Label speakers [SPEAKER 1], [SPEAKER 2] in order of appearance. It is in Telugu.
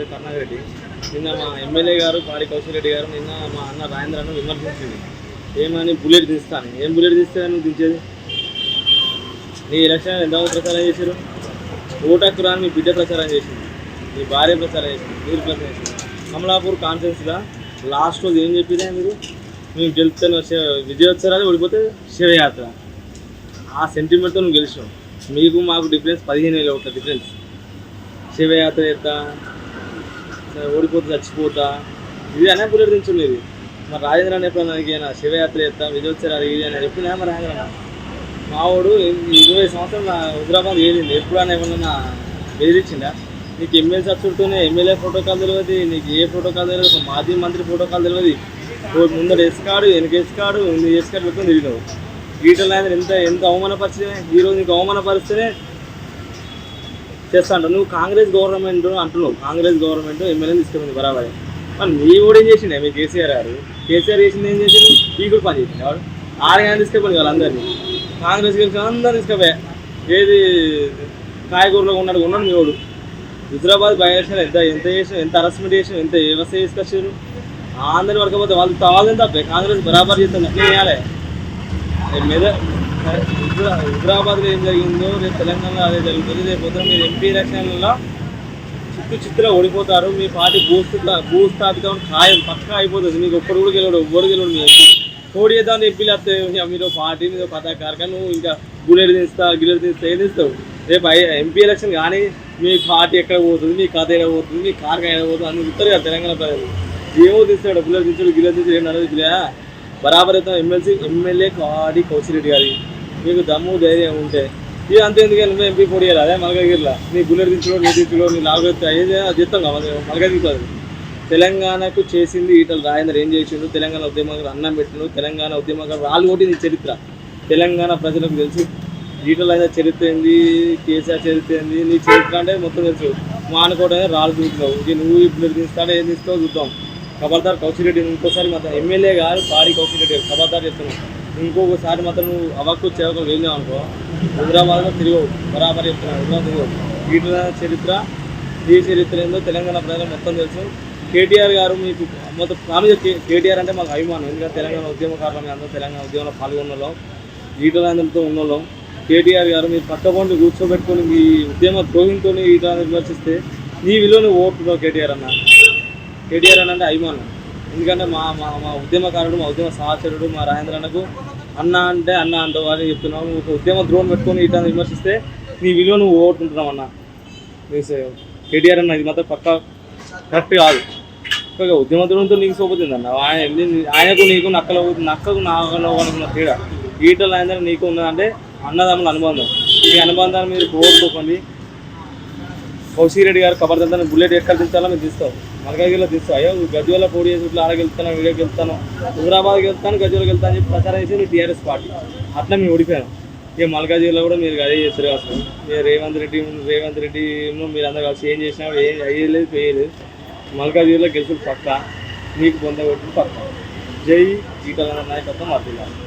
[SPEAKER 1] ఎమ్మెల్యే కర్ణారెడ్డి నిన్న మా ఎమ్మెల్యే గారు పాడి కౌశల్ రెడ్డి గారు నిన్న మా అన్న రాజేంద్రను విమర్శించింది. ఏమని బుల్లెట్ దిస్తాను ఏం బుల్లెట్ తీస్తే నువ్వు దించేది? నీ ఎలక్షన్ ఎంతమంది ప్రచారం చేశారు ఓటక్కు రాని మీ బిడ్డ ప్రచారం చేసింది. మీ భార్య ప్రచారం చేసింది. మీరు ప్రచారం చేసింది. కమలాపూర్ కాన్ఫరెన్స్లో లాస్ట్ రోజు ఏం చెప్పినా మీరు? మేము గెలుపుతాను విజయోత్సరాలు ఓడిపోతే శివయాత్ర. ఆ సెంటిమెంట్తో నువ్వు గెలిచావు మీకు మాకు డిఫరెన్స్ పదిహేను వేలు ఒక డిఫరెన్స్ శివయాత్ర ఎంత ఓడిపోతే చచ్చిపోతా. ఇది అనే బుల్లెట్ దించుండేది మరి రాజేంద్ర అన్న ఎప్పుడన్నా నీకేనా శివయాత్ర చేస్తాం విజయోత్సరాలు ఇది అని ఎప్పుడైనా మరి రాజేంద్ర అన్న మావాడు ఇరవై సంవత్సరం నా హైదరాబాద్ ఏలింది. ఎప్పుడైనా ఏమన్నా బెదిరించిందా నీకు ఎమ్మెల్యే సబ్సిడీతోనే ఎమ్మెల్యే ప్రోటోకాల్ తెలియదు నీకు ఏ ప్రోటోకాల్ తెలియదు మాజీ మంత్రి ప్రోటోకాల్ తెలియదు. ఓ ముందర వేసుకాడు వెనక ఎస్కాడు నీ ఎస్కాడు పెట్టుకుని తిరిగినావు. గీటలు ఆయన ఎంత ఎంత అవమానపరిచినే ఈరోజు నీకు అవమానపరిస్తేనే చేస్తా నువ్వు కాంగ్రెస్ గవర్నమెంట్ అంటున్నావు. కాంగ్రెస్ గవర్నమెంట్ ఎమ్మెల్యే తీసుకెళ్ళింది బరాబరే. మరి మీ కూడా ఏం చేసిండే? మీ కేసీఆర్ గారు? కేసీఆర్ చేసింది ఏం చేసింది ఈ కూడా పని చేసింది వాడు? ఆడగానే తీసుకెళ్ళి వాళ్ళందరినీ కాంగ్రెస్ గెలిచిన అందరూ తీసుకుపోయా ఏది కాయగూరలో ఉన్నాడు ఉన్నాడు మీ వాడు. హుజరాబాద్ బై ఎలక్షన్ ఎంత ఎంత చేసిన ఎంత అరెస్ట్మెంట్ చేసిన ఎంత వ్యవస్థ తీసుకొచ్చారు అందరి వరకపోతే వాళ్ళు కావాలని తప్పే. కాంగ్రెస్ బరాబర్ చేస్తుంది. అట్లే చేయాలి. మీద హైదరా- హైదరాబాద్లో ఏం జరిగిందో రేపు తెలంగాణలో అదే జరుగుతుంది. రేపు పొద్దున మీరు ఎంపీ ఎలక్షన్లలో చిత్తు చిత్తులో ఓడిపోతారు. మీ పార్టీ భూస్థిత భూస్థాపితం ఖాయం పక్కా అయిపోతుంది. మీకు ఒక్కరు కూడా గెలవడు ఎవ్వరు గెలవడు మీ ఎంపీ. కోడి చేద్దామని ఎంపీలు వస్తే మీరు పార్టీ మీద పతాకారక నువ్వు ఇంకా బుల్లెట్ తీస్తా గిల్లెట్ తీస్తా ఏం తీస్తావు? రేపు ఎంపీ ఎలక్షన్ కానీ మీ పార్టీ ఎక్కడ పోతుంది మీ కథ ఎక్కడ పోతుంది మీ కార్ ఎక్కడ పోతుంది అని ఇస్తారు కదా తెలంగాణ ప్రజలు. ఏమో తీస్తాడు బుల్లెట్ తీస్తాడు గిల్లెట్ తీస్తాడు ఏం నడదు బరాబర్ అయితే ఎమ్మెల్సీ ఎమ్మెల్యే కాడి కౌశిరెడ్డి గారి. మీకు దమ్ము ధైర్యం ఉంటే. ఇది అంతే ఎందుకు నువ్వు ఎంపీ పొడి అదే మలకగిరిలా. నీ బుల్లెట్ దించులో నీ దించులో నీ లాగొచ్చు ఏది చెప్తాం కదా మలకగిరి తెలంగాణకు చేసింది ఈటల రాజేంద్ర ఏం చేసిండు? తెలంగాణ ఉద్యమకారు అన్నం పెట్టిండు. తెలంగాణ ఉద్యమకారు రాళ్ళు కొట్టి నీ చరిత్ర. తెలంగాణ ప్రజలకు తెలుసు. ఈటల రాజేంద్ర చరిత్ర ఏంది? కేసీఆర్ చరిత్ర ఏంది? నీ చరిత్ర అంటే మొత్తం తెలుసు. మానుకోవడమే రాళ్ళు చూస్తున్నావు ఇది నువ్వు ఇప్పుడు తీస్తాడో ఏం తీస్తావు చూద్దాం. ఖబర్దార్ కౌశిరెడ్డి ఇంకోసారి మాత్రం ఎమ్మెల్యే గారు పాడి కౌశిరెడ్డి గారు ఖబర్దార్ చెప్తున్నాను ఇంకొకసారి మాత్రం నువ్వు అవక్కు చేవకు వెళ్ళావు అనుకో హైదరాబాద్లో తిరిగవు బరాబర్ చెప్తున్నావు హైదరాబాద్ తిరిగవు ఈటల చరిత్ర ఈ చరిత్ర ఏందో తెలంగాణ ప్రజలు మొత్తం తెలుసు కేటీఆర్ గారు మీకు మొత్తం ప్రామిజ కేటీఆర్ అంటే మాకు అభిమానం ఎందుకంటే తెలంగాణ ఉద్యమకారులు మీ అందరూ తెలంగాణ ఉద్యమంలో పాల్గొన్నలో ఈటలందరితో ఉన్నలో కేటీఆర్ గారు మీరు పక్క పండు కూర్చోబెట్టుకొని మీ ఉద్యమ ద్రోహింతో ఈట విమర్శిస్తే నీ విలువను ఓటున్నావు కేటీఆర్ అన్న కేటీఆర్ అన్న అంటే అభిమానం ఎందుకంటే మా మా మా ఉద్యమకారుడు మా ఉద్యమ సహచరుడు మా రాజేంద్ర అన్నకు అన్న అంటే అన్న అంటావు అని చెప్తున్నావు. నువ్వు ఒక ఉద్యమ ద్రోహం పెట్టుకొని ఇట్లా విమర్శిస్తే నీ విలువ నువ్వు ఓటుకుంటున్నావు అన్న. నీకు కేటీఆర్ అన్న ఇది మాత్రం పక్క కరెక్ట్ కాదు. ఇక ఉద్యమ ద్రోహంతో నీకు సోపుతుంది అన్న. ఆయన ఆయనకు నీకు నక్కల నక్కకు నాకలో అనుకున్న తేడా. ఈటల రాజేంద్ర నీకు ఉన్నదంటే అన్నదమ్ముల అనుబంధం. ఈ అనుబంధాన్ని మీరు కోరుకోకండి కౌశిరెడ్డి గారు కబర్దంతా బుల్లెట్ ఎక్కడ దించాలో మీరు తీస్తావు మలకాగిరిలో తీస్తావు అయ్యో గజ్వేల పోటీ చేసి ఇట్లా ఆడ గెలుస్తాను వెళ్తాను గెలుస్తాను హైదరాబాద్ గెలుస్తాను వెళ్తాను అని చెప్పి ప్రచారం చేసి టీఆర్ఎస్ పార్టీ. అట్లా మేము ఓడిపోయాను ఇక మల్కాజిగిరిలో కూడా మీరు అదే చేస్తారు అసలు. మీరు రేవంత్ రెడ్డి రేవంత్ రెడ్డి మీరు అందరూ కలిసి ఏం చేసినా ఏం అయ్యేలేదు పోయేలేదు మల్కాజిగిరిలో గెలుచుడు పక్క మీకు పొందగొట్టు పక్క. జై ఈటల నాయకత్వం అర్థం